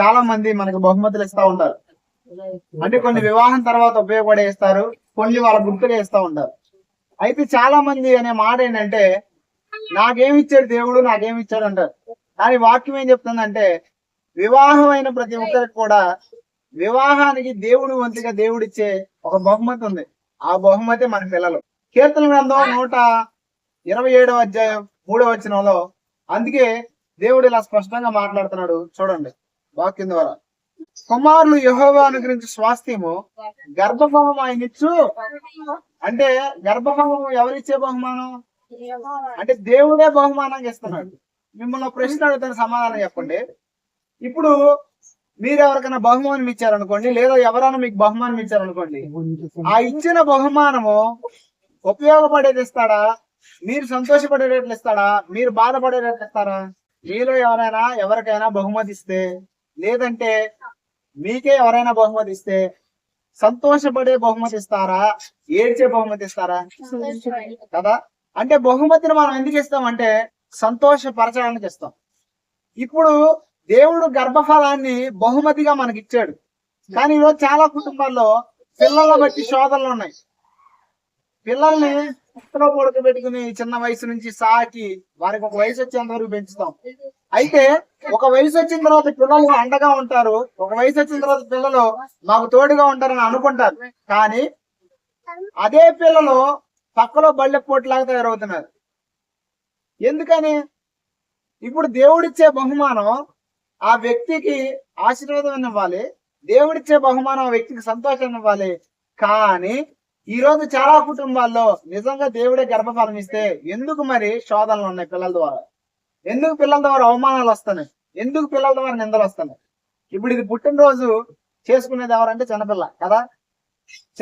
చాలా మంది మనకి బహుమతులు ఇస్తా ఉంటారు. అంటే కొన్ని వివాహం తర్వాత ఉపయోగపడే ఇస్తారు కొన్ని వాళ్ళ గుర్తులు ఇస్తా ఉంటారు. అయితే చాలా మంది అనే మాట ఏంటంటే నాకేమిచ్చాడు దేవుడు నాకేమిచ్చాడు అంటారు. కానీ వాక్యం ఏం చెప్తుందంటే వివాహం అయిన ప్రతి ఒక్కరికి కూడా వివాహానికి దేవుడు వంతుగా దేవుడిచ్చే ఒక బహుమతి ఉంది. ఆ బహుమతి మన పిల్లలు. కీర్తన గ్రంథం నూట ఇరవై ఏడవ అధ్యాయం మూడవ వచనంలో అందుకే దేవుడు ఇలా స్పష్టంగా మాట్లాడుతున్నాడు. చూడండి. వాక్యం ద్వారా కుమారులు యహోవా అనుగ్రహించి స్వాస్థ్యము గర్భభవం ఆయన ఇచ్చు అంటే గర్భభవం ఎవరిచ్చే బహుమానం? అంటే దేవుడే బహుమానంగా ఇస్తున్నాడు. మిమ్మల్ని ప్రశ్న అడుగుతాను సమాధానం చెప్పండి. ఇప్పుడు మీరు ఎవరికైనా బహుమానం ఇచ్చారనుకోండి లేదా ఎవరైనా మీకు బహుమానం ఇచ్చారనుకోండి ఆ ఇచ్చిన బహుమానము ఉపయోగపడేది ఇస్తాడా? మీరు సంతోషపడేటట్లు ఇస్తాడా? మీరు బాధపడేటట్లు ఇస్తారా? మీలో ఎవరైనా ఎవరికైనా బహుమతి ఇస్తే లేదంటే మీకే ఎవరైనా బహుమతి ఇస్తే సంతోషపడే బహుమతి ఇస్తారా? ఏడ్చే బహుమతి ఇస్తారా? కదా? అంటే బహుమతిని మనం ఎందుకు ఇస్తాం అంటే సంతోషపరచడానికి ఇస్తాం. ఇప్పుడు దేవుడు గర్భఫలాన్ని బహుమతిగా మనకి ఇచ్చాడు కానీ ఈరోజు చాలా కుటుంబాల్లో పిల్లల బట్టి శోధనలు ఉన్నాయి. పిల్లల్ని పుట్టలో పడుకోబెట్టుకుని చిన్న వయసు నుంచి సాకి వారికి ఒక వయసు వచ్చేంత వరకు పెంచుతాం. అయితే ఒక వయసు వచ్చిన తర్వాత పిల్లలు అండగా ఉంటారు. ఒక వయసు వచ్చిన తర్వాత పిల్లలు మాకు తోడుగా ఉంటారని అనుకుంటారు. కానీ అదే పిల్లలు పక్కలో బళ్ళె పోట్లాగా తయారవుతున్నారు. ఎందుకని? ఇప్పుడు దేవుడిచ్చే బహుమానం ఆ వ్యక్తికి ఆశీర్వాదం ఇవ్వాలి. దేవుడిచ్చే బహుమానం ఆ వ్యక్తికి సంతోషం ఇవ్వాలి. కానీ ఈ రోజు చాలా కుటుంబాల్లో నిజంగా దేవుడే గర్భఫలం ఇస్తే ఎందుకు మరి శోధనలు ఉన్నాయి పిల్లల ద్వారా? ఎందుకు పిల్లల ద్వారా అవమానాలు వస్తున్నాయి? ఎందుకు పిల్లల ద్వారా నిందలు వస్తున్నాయి? ఇప్పుడు ఇది పుట్టినరోజు చేసుకునేది ఎవరంటే చిన్నపిల్ల కదా?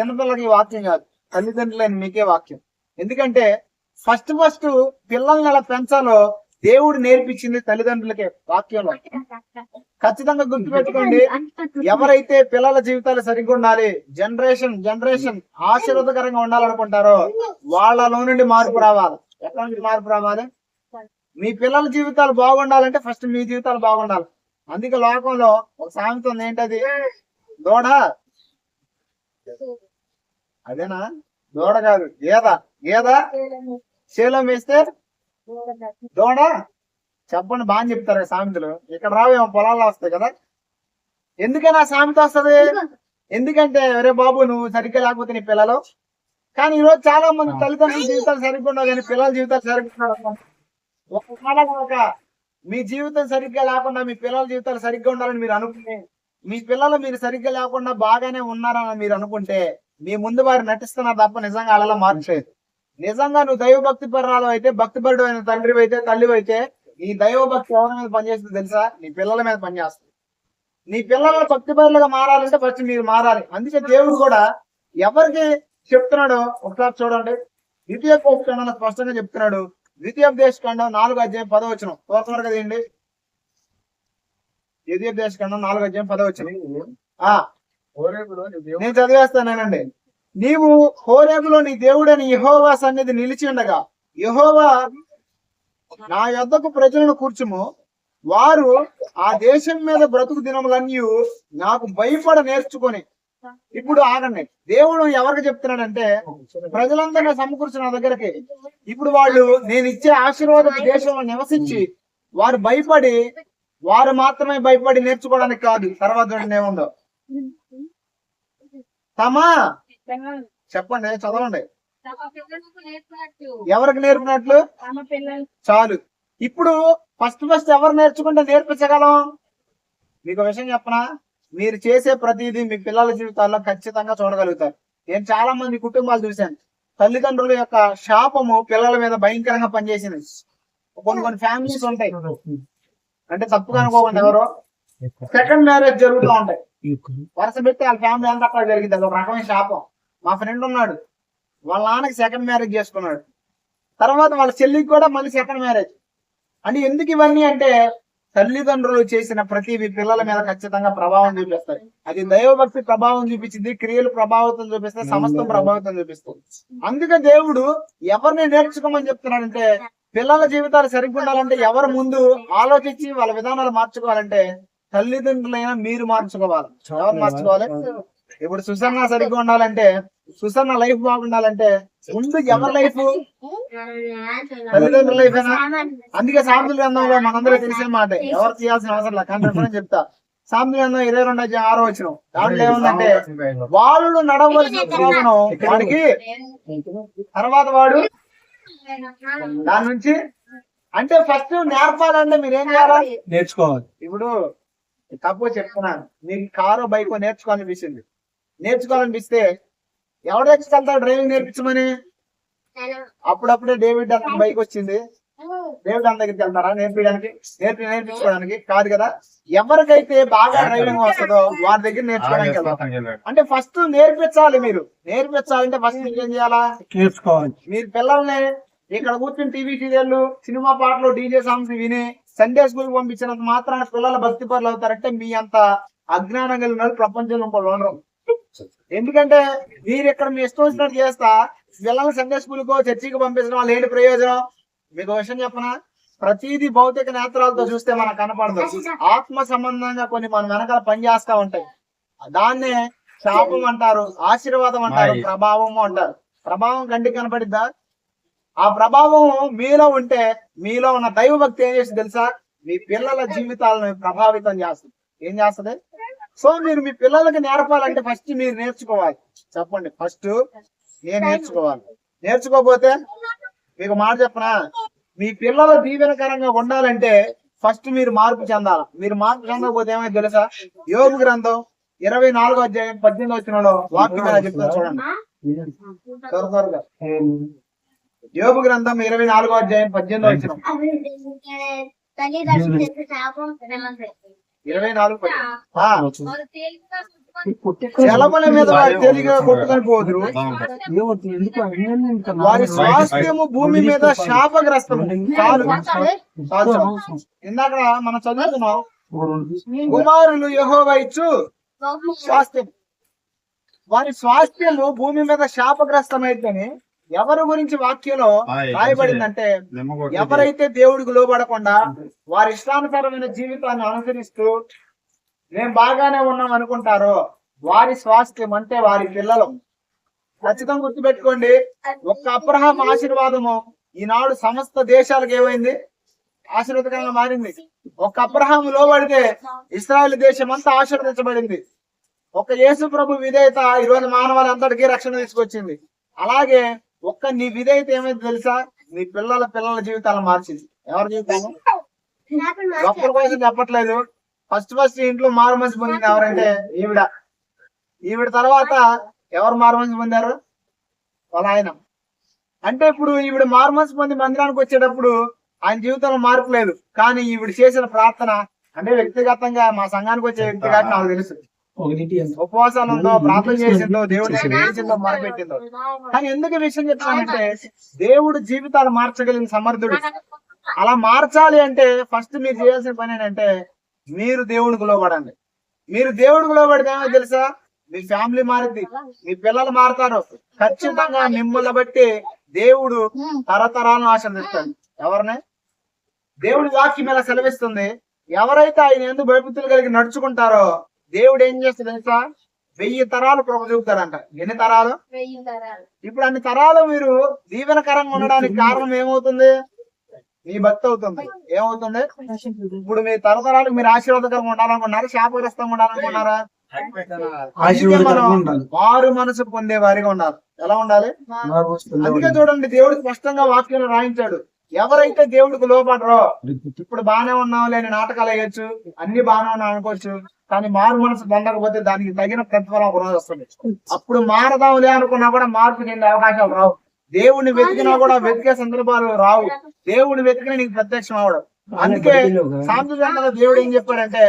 చిన్నపిల్లకి వాక్యం కాదు. తల్లిదండ్రులైన మీకే వాక్యం. ఎందుకంటే ఫస్ట్ ఫస్ట్ పిల్లల్ని ఎలా పెంచాలో దేవుడు నేర్పించింది తల్లిదండ్రులకే వాక్యంలో. ఖచ్చితంగా గుర్తుపెట్టుకోండి. ఎవరైతే పిల్లల జీవితాలు సరిగ్గా ఉండాలి జనరేషన్ జనరేషన్ ఆశీర్వాదకరంగా ఉండాలనుకుంటారో వాళ్ళలో నుండి మార్పు రావాలి. ఎక్కడ నుండి మార్పు రావాలి? మీ పిల్లల జీవితాలు బాగుండాలంటే ఫస్ట్ మీ జీవితాలు బాగుండాలి. అందుకే లోకంలో ఒక సామెత ఉంది ఏంటది? దూడ. అదేనా? దూడ కాదు గేద. గేద? శీలం వేస్తే దూడ చెప్పండి బాగా చెప్తారు సామెతలు? ఇక్కడ రావేమో పొలాల్లో వస్తాయి కదా. ఎందుకని ఆ సామెత వస్తది? ఎందుకంటే అరే బాబు నువ్వు సరిగ్గా లేకపోతే నీ పిల్లలు? కానీ ఈ రోజు చాలా మంది తల్లిదండ్రుల జీవితాలు సరిగ్గా ఉండవు కానీ పిల్లల జీవితాలు సరిగ్గా. ఒక మీ జీవితం సరిగ్గా లేకుండా మీ పిల్లల జీవితాలు సరిగ్గా ఉండాలని మీరు అనుకుంటే మీ పిల్లలు మీరు సరిగ్గా లేకుండా బాగానే ఉన్నారని మీరు అనుకుంటే మీ ముందు వారు నటిస్తున్నారు తప్ప నిజంగా అలా మార్చలేదు నిజంగా నువ్వు దైవ భక్తి పరాలు అయితే భక్తి పరుడు అయిన తండ్రి అయితే తల్లి అయితే ఈ దైవ భక్తి ఎవరి మీద పనిచేస్తుంది తెలుసా? నీ పిల్లల మీద పనిచేస్తుంది. నీ పిల్లల భక్తి పరులుగా మారాలంటే ఫస్ట్ మీరు మారాలి. అందుకే దేవుడు కూడా ఎవరికి చెప్తున్నాడు ఒకసారి చూడండి. ద్వితీయ ఖండం స్పష్టంగా చెప్తున్నాడు. ద్వితీయోపదేశ ఖండం నాలుగు అధ్యాయం పదవచనం త్వరగా కదండి ఖండం నాలుగు అధ్యాయం పదవచనం నేను చదివేస్తానండి నీవు హోరేబులో నీ దేవుడని యహోవా సన్నిధి నిలిచి ఉండగా యహోవా నా యొద్దకు ప్రజలను కూర్చుము. వారు ఆ దేశం మీద బ్రతుకు దినములన్నీ నాకు భయపడ నేర్చుకొని ఇప్పుడు ఆగండి. దేవుడు ఎవరికి చెప్తున్నాడంటే ప్రజలందరినీ సమకూర్చిన దగ్గరికి దగ్గరకి. ఇప్పుడు వాళ్ళు నేను ఇచ్చే ఆశీర్వాద దేశంలో నివసించి వారు భయపడి వారు మాత్రమే భయపడి నేర్చుకోవడానికి కాదు. తర్వాత ఏముందో. తమా చెప్పండి చదవండి. ఎవరికి నేర్పినట్లు? చాలు. ఇప్పుడు ఫస్ట్ ఫస్ట్ ఎవరు నేర్చుకుంటే నేర్పించగలం? మీకు విషయం చెప్పనా? మీరు చేసే ప్రతిదీ మీ పిల్లల జీవితాల్లో ఖచ్చితంగా చూడగలుగుతారు. నేను చాలా మంది కుటుంబాలు చూశాను. తల్లిదండ్రుల యొక్క శాపము పిల్లల మీద భయంకరంగా పనిచేసింది. కొన్ని కొన్ని ఫ్యామిలీస్ ఉంటాయి. అంటే తప్పుగా అనుకోకండి ఎవరో. సెకండ్ మ్యారేజ్ జరుగుతూ ఉంటాయి. వరుస పెట్టి వాళ్ళ ఫ్యామిలీ అంతా అక్కడ జరిగింది. అది ఒక రకమైన శాపం. మా ఫ్రెండ్ ఉన్నాడు. వాళ్ళ నాన్నకి సెకండ్ మ్యారేజ్ చేసుకున్నాడు. తర్వాత వాళ్ళ చెల్లికి కూడా మళ్ళీ సెకండ్ మ్యారేజ్ అంటే ఎందుకు ఇవన్నీ అంటే తల్లిదండ్రులు చేసిన ప్రతి పిల్లల మీద ఖచ్చితంగా ప్రభావం చూపిస్తాయి. అది దైవభక్తి ప్రభావం చూపించింది క్రియలు ప్రభావితం చూపిస్తే సమస్తం ప్రభావితం చూపిస్తుంది అందుకే దేవుడు ఎవరిని నేర్చుకోమని చెప్తున్నాడంటే పిల్లల జీవితాలు సరిగ్గా ఉండాలంటే ఎవరు ముందు ఆలోచించి వాళ్ళ విధానాలు మార్చుకోవాలంటే తల్లిదండ్రులైనా మీరు మార్చుకోవాలి. ఎవరు మార్చుకోవాలి? ఇప్పుడు సుసన్న సరిగ్గా ఉండాలంటే సుసన్న లైఫ్ బాగుండాలంటే ముందు ఎవరి లైఫ్? తల్లిదండ్రుల లైఫ్ అందుకే సాంతుల గ్రంథంలో మనందరూ తెలిసిన మాట. ఎవరు చేయాల్సిన అవసరం లేదు. కానీ చెప్తా. సాంతుల గ్రంథం ఇరవై రెండు అధ్యాయం ఆరో వచ్చిన దాంట్లో ఏముందంటే వాళ్ళు నడవలసిన త్రోవను వాడికి తర్వాత వాడు దాని నుంచి అంటే ఫస్ట్ నేర్పాలంటే మీరు ఏం చేయాలి? నేర్చుకోవాలి. ఇప్పుడు తప్పు చెప్తున్నాను. మీకు కారు బైక్ నేర్చుకోవాలనిపిస్తుంది నేర్చుకోవాలనిపిస్తే ఎవరు తెచ్చుకెళ్తాడు డ్రైవింగ్ నేర్పించమని? అప్పుడప్పుడే డేవిడ్ అతని బైక్ వచ్చింది డేవిడ్ అన్న దగ్గరికి వెళ్తారా నేర్పించడానికి? నేర్పి నేర్పించుకోవడానికి. కాదు కదా. ఎవరికైతే బాగా డ్రైవింగ్ వస్తుందో వారి దగ్గర నేర్చుకోవడానికి వెళ్తారు అంటే ఫస్ట్ నేర్పించాలి మీరు. నేర్పించాలంటే ఫస్ట్ మీరు ఏం చేయాలా? నేర్చుకోవాలి. మీరు పిల్లల్ని ఇక్కడ కూర్చుని టీవీ సీరియల్ సినిమా పాటలు డీజే సాంగ్స్ విని సండే స్కూల్ పంపించినంత మాత్రాన పిల్లల భక్తి పరులు అవుతారంటే మీ అంత అజ్ఞానం కలిగిన ప్రపంచంలో ఉండరు ఎందుకంటే మీరు ఇక్కడ మీ ఇష్టం వచ్చినట్టు చేస్తా. పిల్లల్ని సండే స్కూల్ కో చర్చికి పంపించడం వల్ల ఏంటి ప్రయోజనం? మీకు విషయం చెప్పనా? ప్రతిదీ భౌతిక నేత్రాలతో చూస్తే మనకు కనపడదు. ఆత్మ సంబంధంగా కొన్ని మన వెనకాల పనిచేస్తా ఉంటాయి. దాన్నే శాపం అంటారు ఆశీర్వాదం అంటారు. ప్రభావము అంటారు. ప్రభావం కంటికి కనపడిద్దా? ఆ ప్రభావం మీలో ఉంటే మీలో ఉన్న దైవ భక్తి ఏం చేస్తుంది తెలుసా? మీ పిల్లల జీవితాలను ప్రభావితం చేస్తుంది. ఏం చేస్తుంది? సో మీరు మీ పిల్లలకి నేర్పాలంటే ఫస్ట్ మీరు నేర్చుకోవాలి. చెప్పండి ఫస్ట్ నేను నేర్చుకోవాలి. నేర్చుకోకపోతే మీకు మాట చెప్పనా? మీ పిల్లలు దీవెనకరంగా ఉండాలంటే ఫస్ట్ మీరు మార్పు చెందాలి. మీరు మార్పు చెందకపోతే ఏమైంది తెలుసా? యోగ గ్రంథం ఇరవై నాలుగో అధ్యాయం పద్దెనిమిది వచ్చిన వాక్యం చెప్తాను చూడండి. త్వర త్వరగా. యోగ గ్రంథం ఇరవై నాలుగో అధ్యాయం పద్దెనిమిది వచ్చిన ఇరవై నాలుగు జలముల మీద వారి తేలికగా కొట్టుకొని పోదురు. వారి స్వాస్థ్యము భూమి మీద శాపగ్రస్తము చాలు. ఇందాక మనం చదువుతున్నాం. కుమారులు యెహోవా ఇచ్చు స్వాస్థ్యం. వారి స్వాస్థ్యము భూమి మీద శాపగ్రస్తమైందని ఎవరి గురించి వాక్యంలో రాయబడిందంటే ఎవరైతే దేవుడికి లోబడకుండా వారి ఇష్టానుసారమైన జీవితాన్ని అనుసరిస్తూ మేము బాగానే ఉన్నాం అనుకుంటారో వారి స్వాస్థ్యం అంటే వారి పిల్లలు. ఖచ్చితంగా గుర్తుపెట్టుకోండి ఒక్క అబ్రహాం ఆశీర్వాదము ఈనాడు సమస్త దేశాలకు ఏమైంది? ఆశీర్వాదకరంగా మారింది. ఒక్క అబ్రహాం లోబడితే ఇస్రాయల్ దేశం అంతా ఆశీర్వదించబడింది. ఒక యేసు ప్రభు విధేయత ఈ రోజు మానవాళి అంతటికీ రక్షణ తీసుకొచ్చింది. అలాగే ఒక్క నీ విధైతే ఏమైంది తెలుసా? నీ పిల్లల పిల్లల జీవితాలు మార్చింది. ఎవరి జీవితాలు? ఒక్కరి కోసం చెప్పట్లేదు. ఫస్ట్ ఫస్ట్ ఇంట్లో మారు పొందింది ఎవరంటే ఈవిడ. ఈవిడ తర్వాత ఎవరు మారు పొందారు? వాళ్ళ ఆయన. అంటే ఇప్పుడు ఈవిడ మారు మనసు పొంది మందిరానికి వచ్చేటప్పుడు ఆయన జీవితంలో మార్పు లేదు. కానీ ఈవిడ చేసిన ప్రార్థన అంటే వ్యక్తిగతంగా మా సంఘానికి వచ్చే వ్యక్తిగా నాకు తెలుసు. ఉపవాసాలు ఉందో ప్రార్థన చేసిందో దేవుడి చేసిందో మొరపెట్టిందో కానీ ఎందుకు విషయం చెప్తానంటే దేవుడు జీవితాలు మార్చగలిగిన సమర్థుడు. అలా మార్చాలి అంటే ఫస్ట్ మీరు చేయాల్సిన పని ఏంటంటే మీరు దేవుడికి లోబడండి మీరు దేవుడికి లోబడితే ఏమో తెలుసా? మీ ఫ్యామిలీ మారుద్ది మీ పిల్లలు మారుతారు. ఖచ్చితంగా మిమ్మల్ని బట్టి దేవుడు తరతరాలను ఆశీర్దిస్తాడు ఎవరిని? దేవుడి వాక్యం ఇలా సెలవిస్తుంది? ఎవరైతే ఆయన ఎందుకు భయభక్తులు కలిగి నడుచుకుంటారో దేవుడు ఏం చేస్తాడు తెలుసా? వెయ్యి తరాలు ప్రభు చూపుతాడంట. ఎన్ని తరాలు? ఇప్పుడు అన్ని తరాలు మీరు దీవెనకరంగా ఉండడానికి కారణం ఏమవుతుంది? మీ భక్తి అవుతుంది. ఏమవుతుంది? ఇప్పుడు మీ తరతరాలకు మీరు ఆశీర్వాదకరంగా ఉండాలనుకున్నారా? శాపగ్రస్తంగా ఉండాలనుకున్నారా? ఆశీర్వాదకరంగా ఉండాలి. వారు మనసు పొందే వారిగా ఉండాలి. ఎలా ఉండాలి? అందుకే చూడండి దేవుడు స్పష్టంగా వాక్యం రాయించాడు. ఎవరైతే దేవుడికి లోపడరో ఇప్పుడు బానే ఉన్నాం లేని నాటకాలు వేయొచ్చు అన్ని బాగానే ఉన్నాం అనుకోవచ్చు కానీ మారు మనసు పొందకపోతే దానికి తగిన ప్రతిఫలం ఒక రోజు వస్తుంది. అప్పుడు మారదాంలే అనుకున్నా కూడా మార్పు చెందే అవకాశాలు రావు. దేవుడిని వెతికినా కూడా వెతికే సందర్భాలు రావు. దేవుడిని వెతికిన నీకు ప్రత్యక్షం అవడం అందుకే సాంస్కృతికంగా దేవుడు ఏం చెప్పాడంటే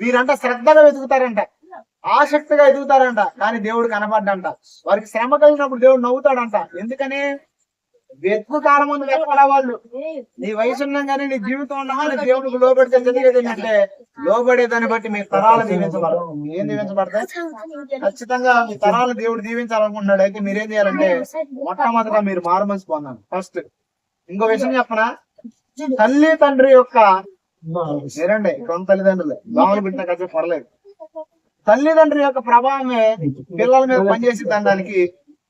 వీరంట శ్రద్ధగా వెతుకుతారంట ఆసక్తిగా ఎదుగుతారంట కానీ దేవుడు కనపడ్డంట. వారికి శ్రమ కలిగినప్పుడు దేవుడు నవ్వుతాడంట. ఎందుకని? వెతుకు కాలం ముందు వెతకల వాళ్ళు? నీ వయసు ఉండగానే నీ జీవితం ఉండగానే దేవుడికి లోబడితే జరిగేది ఏంటంటే లోబడే దాన్ని బట్టి మీ తరాలు దీవించబడతాయి ఏం దీవించబడతాయి? ఖచ్చితంగా మీ తరాలు దేవుడు దీవించాలనుకుంటున్నాడు. అయితే మీరేం చేయాలంటే మొట్టమొదట మీరు మారుమనిసి పొందాలి ఫస్ట్ ఇంకో విషయం చెప్పనా? తల్లి తండ్రి యొక్క మీరండి సొంత తల్లిదండ్రులే. దోమలు పెట్టిన కాసేపు పడలేదు తల్లిదండ్రుల యొక్క ప్రభావమే పిల్లల మీద పనిచేసి దానికి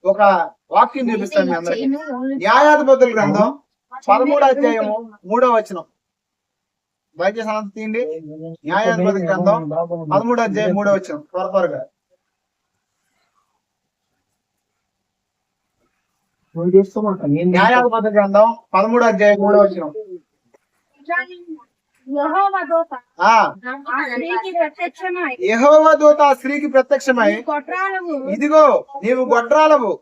ఒక వాక్యం చూపిస్తాను మీ అందరికి. న్యాయాధిపతుల గ్రంథం పదమూడో అధ్యాయము మూడో వచనం. దయచేసి అనంత తీయండి. న్యాయాధిపతి గ్రంథం పదమూడో అధ్యాయం మూడో వచనం. త్వర త్వరగా. న్యాయాధిపతి గ్రంథం పదమూడో అధ్యాయం మూడో వచనం. యెహోవా దూత. స్త్రీకి ప్రత్యక్షమై. యెహోవా దూత ఆ స్త్రీకి ప్రత్యక్షమై. కొట్రాలవు ఇదిగో నీవు గొడ్రాలవు.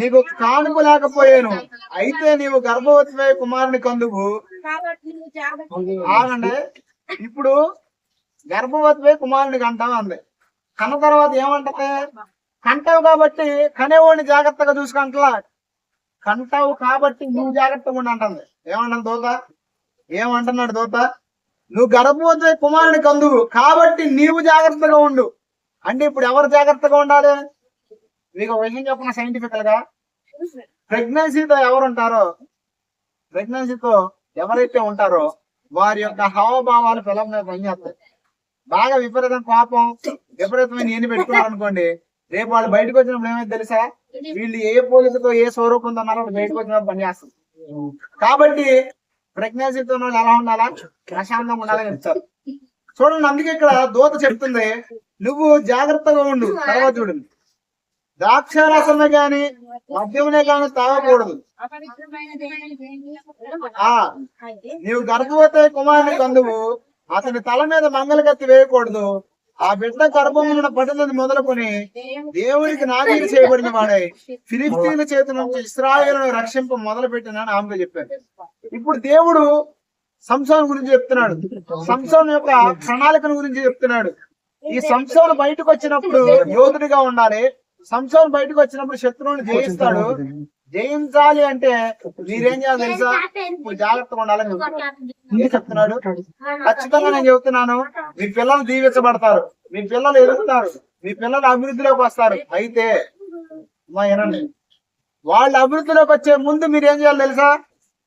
నీకు కానుక లేకపోయాను. అయితే నీవు గర్భవతిపై కుమారుని కందువు ఆగండి. ఇప్పుడు గర్భవతిపై కుమారుని కంటావు అంది. కన్న తర్వాత ఏమంటది? కంటావు కాబట్టి కనేవాడిని జాగ్రత్తగా చూసుకుంటలా కంటావు కాబట్టి నువ్వు జాగ్రత్తగా ఉండి అంటుంది. ఏమంటుంది దూత? ఏమంటున్నాడు దూత? నువ్వు గర్భవతి కుమారుని కందువు కాబట్టి నీవు జాగ్రత్తగా ఉండు. అంటే ఇప్పుడు ఎవరు జాగ్రత్తగా ఉండాలి? మీకు ఒక విషయం చెప్పిన సైంటిఫికల్గా? ప్రెగ్నెన్సీతో ఎవరు ఉంటారో ప్రెగ్నెన్సీతో ఎవరైతే ఉంటారో వారి యొక్క హావభావాలు పిల్లల మీద పనిచేస్తాయి. బాగా విపరీతం కోపం విపరీతమైన ఎన్ని పెట్టుకున్నారు అనుకోండి రేపు వాళ్ళు బయటకు వచ్చినప్పుడు ఏమైతే తెలుసా? వీళ్ళు ఏ పోలికతో ఏ స్వరూపంతో ఉన్నారో బయటకు వచ్చినప్పుడు పనిచేస్తుంది కాబట్టి ప్రెగ్నెన్సీతో వాళ్ళు ఎలా ఉండాలా? ప్రశాంతంగా ఉండాలని చెప్తారు. చూడండి అందుకే ఇక్కడ దూత చెప్తుంది నువ్వు జాగ్రత్తగా ఉండు తర్వాత చూడండి. ద్రాక్షారసమే గాని మద్యమునే గాని తాగకూడదు. ఆ నీవు గర్భవతి కుమారుని కందువు అతని తల మీద మంగళగత్తి వేయకూడదు. ఆ బిడ్డ గర్భమున పడినది మొదలుకొని దేవుడికి నాగీరు చేయబడిన వాడే ఫిలిస్తీన్ల చేతి నుంచి ఇస్రాయేలును రక్షింప మొదలు పెట్టినని ఆమెతో చెప్పారు. ఇప్పుడు దేవుడు సంసోన్ గురించి చెప్తున్నాడు. సంసోన్ యొక్క ప్రణాళికను గురించి చెప్తున్నాడు. ఈ సంసోన్ బయటకు వచ్చినప్పుడు యోధుడిగా ఉండాలి. సంసోన్ బయటకు వచ్చినప్పుడు శత్రువుని జయిస్తాడు. జయించాలి అంటే మీరేం చేయాలి తెలుసా? జాగ్రత్తగా ఉండాలని చెప్తున్నాడు. ఏం చెప్తున్నాడు? ఖచ్చితంగా నేను చెబుతున్నాను మీ పిల్లలు దీవించబడతారు. మీ పిల్లలు ఎదుగుతారు. మీ పిల్లలు అభివృద్ధిలోకి వస్తారు. అయితే అమ్మా వినండి. వాళ్ళు అభివృద్ధిలోకి వచ్చే ముందు మీరు ఏం చేయాలి తెలుసా?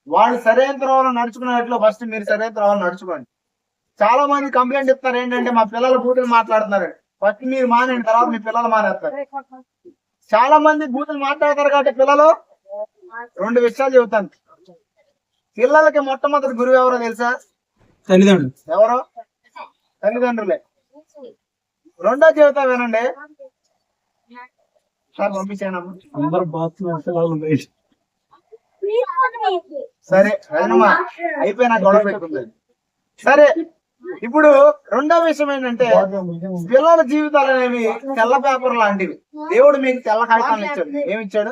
వాళ్ళు సరైన త్రోవలో నడుచుకున్నట్లు ఫస్ట్ మీరు సరైన త్రోవలో నడుచుకోండి. చాలా మంది కంప్లైంట్ ఇస్తారు ఏంటంటే మా పిల్లలు బూతులు మాట్లాడుతున్నారు. ఫస్ట్ మీరు మానేయండి తర్వాత మీ పిల్లలు మానేస్తారు. చాలా మంది బూతులు మాట్లాడతారు కాబట్టి పిల్లలు రెండు విషయాలు చెబుతాను. పిల్లలకి మొట్టమొదటి గురువు ఎవరో తెలుసా? తల్లిదండ్రులు. ఎవరు? తల్లిదండ్రులే. రెండో చెబుతా వినండి. సార్ బయట సరే అయిపోయినా గొడవ పెట్టుకుంది సరే ఇప్పుడు రెండో విషయం ఏంటంటే పిల్లల జీవితాలు అనేవి తెల్ల పేపర్ లాంటివి. దేవుడు మీకు తెల్ల కాగితాలు ఇచ్చాడు. ఏమి ఇచ్చాడు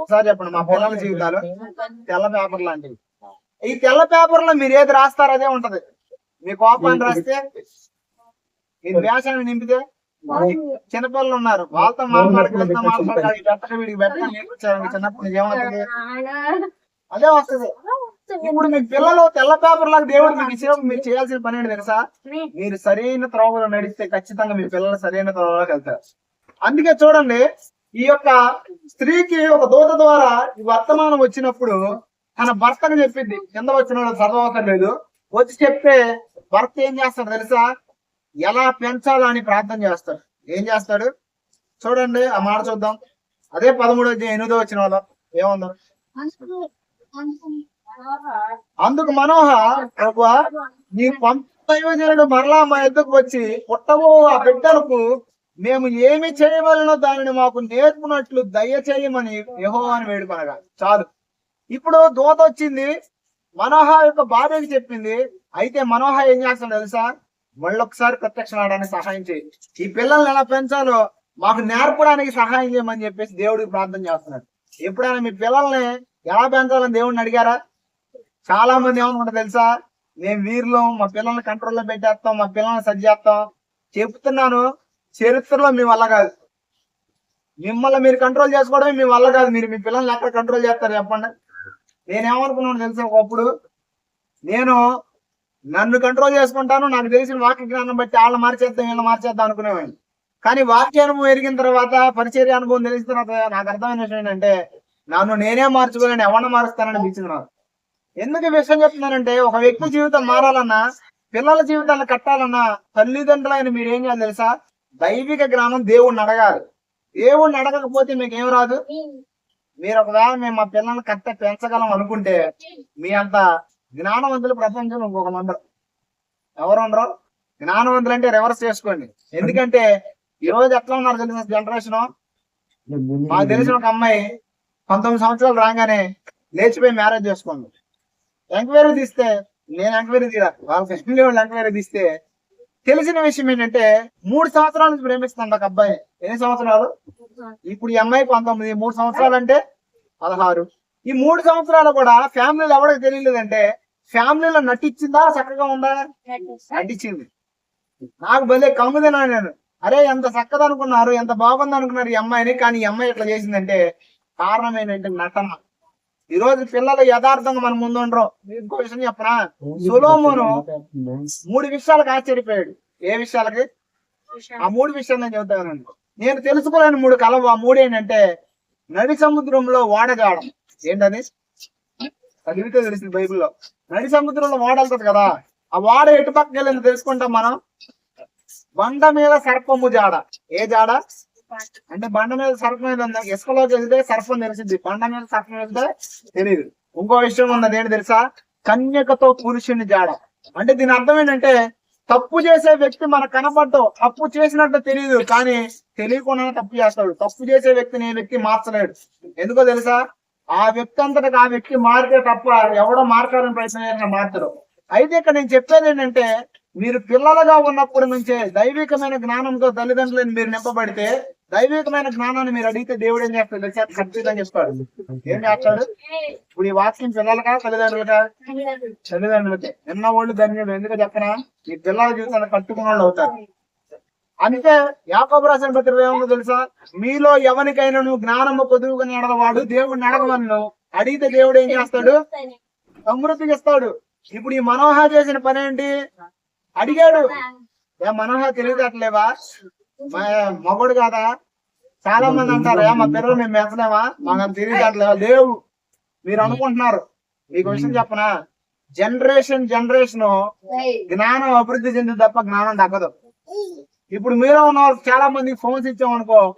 ఒకసారి చెప్పండి మా పిల్లల జీవితాలు తెల్ల పేపర్ లాంటివి. ఈ తెల్ల పేపర్లో మీరు ఏది రాస్తారో అదే ఉంటది. మీ కోపాన్ని రాస్తే మీ వ్యాసాన్ని నింపితే చిన్నపిల్లలు ఉన్నారు. వాళ్ళతో మాట్లాడక వీళ్ళతో మాట్లాడక పెట్టక వీడికి పెట్టక నేర్పించారు చిన్నప్పుడు ఏమవుతుంది అదే వస్తుంది. ఇప్పుడు మీ పిల్లలు తెల్ల పేపర్ లాగా దేవుడు మీకు ఇచ్చినప్పుడు మీరు చేయాల్సిన పని ఏంటి తెలుసా? మీరు సరైన త్రోవలో నడిస్తే ఖచ్చితంగా మీ పిల్లలు సరైన త్రోవలోకి వెళ్తారు. అందుకే చూడండి ఈ యొక్క స్త్రీకి ఒక దూత ద్వారా ఈ వర్తమానం వచ్చినప్పుడు తన భర్తకు చెప్పింది. కింద వచ్చిన చదవకం లేదు వచ్చి చెప్తే భర్త ఏం చేస్తాడు తెలుసా? ఎలా పెంచాలా అని ప్రార్థన చేస్తాడు. ఏం చేస్తాడు? చూడండి ఆ మాట చూద్దాం. అదే పదమూడో ఎనిమిదో వచ్చిన వాళ్ళు. ఏముందో? అందుకు మనోహ ప్రభు నీ పంపయోజనుడు మరలా మా ఎద్దుకు వచ్చి పుట్టబో ఆ బిడ్డలకు మేము ఏమి చేయవలనో దానిని మాకు నేర్పునట్లు దయచేయమని యెహోవాని వేడుకొనగా. చాలు. ఇప్పుడు దూత వచ్చింది. మనోహ యొక్క భార్యకి చెప్పింది. అయితే మనోహ ఏం చేస్తాడు తెలుసా? మళ్ళొకసారి ప్రత్యక్షం ఆడడానికి సహాయం చేయి. ఈ పిల్లల్ని ఎలా పెంచాలో మాకు నేర్పడానికి సహాయం చేయమని చెప్పేసి దేవుడికి ప్రార్థన చేస్తున్నాడు. ఎప్పుడైనా మీ పిల్లల్ని ఎలా పెంచాలని దేవుడిని అడిగారా? చాలా మంది ఏమనుకుంటారు తెలుసా? మేము వీరిలో మా పిల్లల్ని కంట్రోల్లో పెట్టేస్తాం మా పిల్లల్ని సరి చేస్తాం. చెప్తున్నాను చరిత్రలో మీ వల్ల కాదు. మిమ్మల్ని మీరు కంట్రోల్ చేసుకోవడమే మీ వల్ల కాదు. మీరు మీ పిల్లల్ని ఎక్కడ కంట్రోల్ చేస్తారు చెప్పండి? నేనేమనుకున్నాను తెలుసా ఒకప్పుడు? నేను నన్ను కంట్రోల్ చేసుకుంటాను నాకు తెలిసిన వాక్య జ్ఞానం బట్టి వాళ్ళని మార్చేద్దాం వీళ్ళని మార్చేద్దాం అనుకునేవాడిని. కానీ వాక్య అనుభవం ఎరిగిన తర్వాత పరిచర్య అనుభవం తెలిసిన తర్వాత నాకు అర్థమైన విషయం ఏంటంటే నన్ను నేనే మార్చుకోలేను ఎవరిని మారుస్తానని అనిపించింది నాకు. ఎందుకు విషయం చెప్తున్నానంటే ఒక వ్యక్తి జీవితం మారాలన్నా పిల్లల జీవితాన్ని కట్టాలన్నా తల్లిదండ్రులైన మీరు ఏం చేయాలి తెలుసా? దైవిక జ్ఞానం దేవుణ్ణి అడగాలి. దేవుణ్ణి అడగకపోతే మీకు ఏం రాదు? మీరు ఒకవేళ మేము మా పిల్లల్ని కట్ట పెంచగలం అనుకుంటే మీ అంత జ్ఞానవంతులు ప్రపంచంలో ఇంకొక మందరు. ఎవరు ఉండరు? జ్ఞానవంతులు అంటే రివర్స్ చేసుకోండి. ఎందుకంటే ఈ రోజు ఎట్లా ఉన్నారు తెలిసిన జనరేషన్ మాకు తెలిసిన ఒక అమ్మాయి పంతొమ్మిది సంవత్సరాలు రాగానే లేచిపోయి మ్యారేజ్ చేసుకుంది. ఎంక్వైరీ తీస్తే నేను ఎంక్వైరీ తీరా వాళ్ళ ఫ్యామిలీ వాళ్ళు ఎంక్వైరీ తీస్తే తెలిసిన విషయం ఏంటంటే మూడు సంవత్సరాల నుంచి ప్రేమిస్తుంది ఒక అబ్బాయి. ఎన్ని సంవత్సరాలు? ఇప్పుడు ఈ అమ్మాయి పంతొమ్మిది మూడు సంవత్సరాలు అంటే పదహారు. ఈ మూడు సంవత్సరాలు కూడా ఫ్యామిలీలో ఎవరికి తెలియలేదంటే ఫ్యామిలీలో నటించిందా చక్కగా ఉందా? నటించింది. నాకు భలే కమ్ముదినా నేను. అరే ఎంత చక్కదనుకున్నారు ఎంత బాగుంది అనుకున్నారు ఈ అమ్మాయిని. కానీ ఈ అమ్మాయి ఇట్లా చేసిందంటే కారణం ఏంటంటే నటన. ఈ రోజు పిల్లలు యథార్థంగా మన ముందు ఉండరు. ఇంకో విషయం చెప్పనా? సులోమును మూడు విషయాలకు ఆశ్చర్యపోయాడు. ఏ విషయాలకి? ఆ మూడు విషయాలు నేను చెబుతానండి నేను తెలుసుకోలేని మూడు కలవు. ఆ మూడు ఏంటంటే నడి సముద్రంలో ఓడగాడం ఏంటని చదివితే తెలిసింది బైబిల్లో. నడి సముద్రంలో ఓడ కదా. ఆ వాడ ఎటు పక్కకి వెళ్ళింది తెలుసుకుంటాం మనం. బండ మీద సర్పము జాడ. ఏ జాడ? అంటే బండ మీద సర్ఫ్ మీద ఉందా? ఇసుకలోకి వెళ్తే సర్పం తెలిసింది బండ మీద సర్ఫ్ వెళ్తే తెలియదు ఇంకో విషయం ఉన్నది ఏంటి తెలుసా? కన్యకతో పురుషుని జాడ. అంటే దీని అర్థం ఏంటంటే తప్పు చేసే వ్యక్తి మనకు కనపడ్డం తప్పు చేసినట్టు తెలియదు కానీ తెలియకుండానే తప్పు చేస్తాడు. తప్పు చేసే వ్యక్తిని ఏ వ్యక్తి మార్చలేడు. ఎందుకో తెలుసా? ఆ వ్యక్తి అంతటా ఆ వ్యక్తి మారితే తప్ప ఎవడో మార్చాలని ప్రయత్నం చేసిన మార్చడు. అయితే ఇక్కడ నేను చెప్పేది ఏంటంటే మీరు పిల్లలుగా ఉన్నప్పటి నుంచే దైవికమైన జ్ఞానంతో తల్లిదండ్రులను మీరు నింపబడితే దైవికమైన జ్ఞానాన్ని మీరు అడిగితే దేవుడు ఏం చేస్తాడు? తెలుసా ఖచ్చితంగా చెప్తాడు. ఏం చేస్తాడు? ఇప్పుడు ఈ వాక్యం పిల్లలకా తల్లిదండ్రులకా? తల్లిదండ్రులకే. ఎన్న వాళ్ళు ధన్యుడు ఎందుకు చెప్పనా? ఈ పిల్లల జీవితాన్ని కట్టుకున్న వాళ్ళు అవుతారు. అందుకే యాకోబు రాసిన పత్రిక ఏమో తెలుసా? మీలో ఎవరికైనా నువ్వు జ్ఞానము పొదువుకుని అడగవాడు దేవుడిని అడగవను అడిగితే దేవుడు ఏం చేస్తాడు? సమృద్ధికి ఇస్తాడు. ఇప్పుడు ఈ మనోహ చేసిన పని ఏంటి? అడిగాడు. ఏ మనోహ తెలియదట్లేవా మగడు కాదా? చాలా మంది అంటారు మా పిల్లలు మేము మెచ్చలేమా మాకు తెలియదట్లేవా లేవు. మీరు అనుకుంటున్నారు. మీకు విషయం చెప్పనా? జనరేషన్ జనరేషన్ జ్ఞానం అభివృద్ధి చెంది తప్ప జ్ఞానం తగ్గదు. ఇప్పుడు మీలో ఉన్న వాళ్ళకి చాలా మంది ఫోన్స్ ఇచ్చామనుకో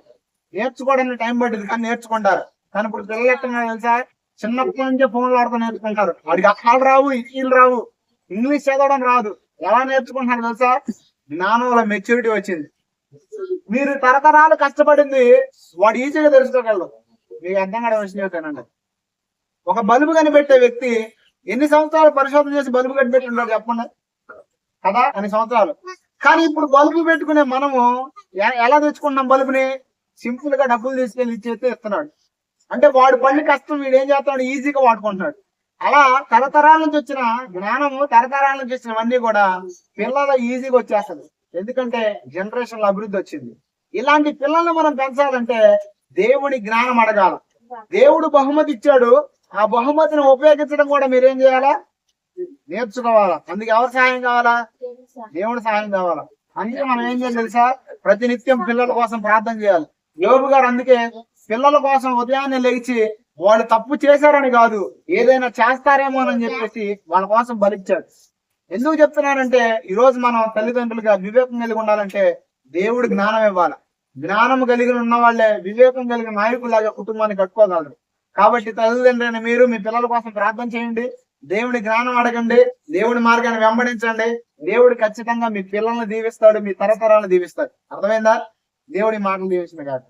నేర్చుకోవడానికి టైం పట్టింది కానీ నేర్చుకుంటారు. కానీ ఇప్పుడు పిల్లలు ఎట్లా తెలుసా? చిన్నప్పటి నుంచే ఫోన్లు ఆడుతూ నేర్చుకుంటారు. వాడికి అక్షరాలు రావు ఇంగ్లీష్ రావు. ఇంగ్లీష్ చదవడం రాదు. ఎలా నేర్చుకుంటున్నారు తెలుసా? జ్ఞానంలో మెచ్యూరిటీ వచ్చింది. మీరు తరతరాలు కష్టపడింది వాడు ఈజీగా తెలుసుకోగలరు మీకు అర్థం కావడం విషయం చెప్తానండి. ఒక బల్బు కనిపెట్టే వ్యక్తి ఎన్ని సంవత్సరాలు పరిశోధన చేసి బల్బు కనిపెట్టి చెప్పండి. కదా? అన్ని సంవత్సరాలు. కానీ ఇప్పుడు బల్బు పెట్టుకునే మనము ఎలా తెచ్చుకుంటున్నాం బల్బుని? సింపుల్గా డబ్బులు తీసుకెళ్ళి ఇచ్చేస్తే ఇస్తున్నాడు. అంటే వాడు పని కష్టం వీడు ఏం చేస్తున్నాడు? ఈజీగా వాడుకుంటున్నాడు. అలా తరతరాల నుంచి వచ్చిన జ్ఞానము తరతరాల నుంచి వచ్చినవన్నీ కూడా పిల్లల ఈజీగా వచ్చేస్తుంది. ఎందుకంటే జనరేషన్లో అభివృద్ధి వచ్చింది. ఇలాంటి పిల్లల్ని మనం పెంచాలంటే దేవుని జ్ఞానం అడగాలి. దేవుడు బహుమతి ఇచ్చాడు. ఆ బహుమతిని ఉపయోగించడం కూడా మీరేం చేయాలా? నేర్చుకోవాలా? అందుకే ఎవరు సహాయం కావాలా? దేవుడి సహాయం కావాలా? అందుకే మనం ఏం చేయాలి తెలుసా? ప్రతినిత్యం పిల్లల కోసం ప్రార్థన చేయాలి. యోగు గారు అందుకే పిల్లల కోసం ఉదయాన్నే లేచి వాళ్ళు తప్పు చేశారని కాదు ఏదైనా చేస్తారేమో అని చెప్పేసి వాళ్ళ కోసం బలిచ్చాడు. ఎందుకు చెప్తున్నానంటే ఈ రోజు మనం తల్లిదండ్రులుగా వివేకం కలిగి ఉండాలంటే దేవుడు జ్ఞానం ఇవ్వాలి. జ్ఞానం కలిగి ఉన్న వాళ్ళే వివేకం కలిగిన నాయకులాగా కుటుంబాన్ని కట్టుకోగలరు. కాబట్టి తల్లిదండ్రులైన మీరు మీ పిల్లల కోసం ప్రార్థన చేయండి. దేవుడి జ్ఞానం అడగండి. దేవుడి మార్గాన్ని వెంబడించండి. దేవుడు ఖచ్చితంగా మీ పిల్లల్ని దీవిస్తాడు మీ తరతరాలను దీవిస్తాడు. అర్థమైందా? దేవుడి మాటలు దీవించిన కాదు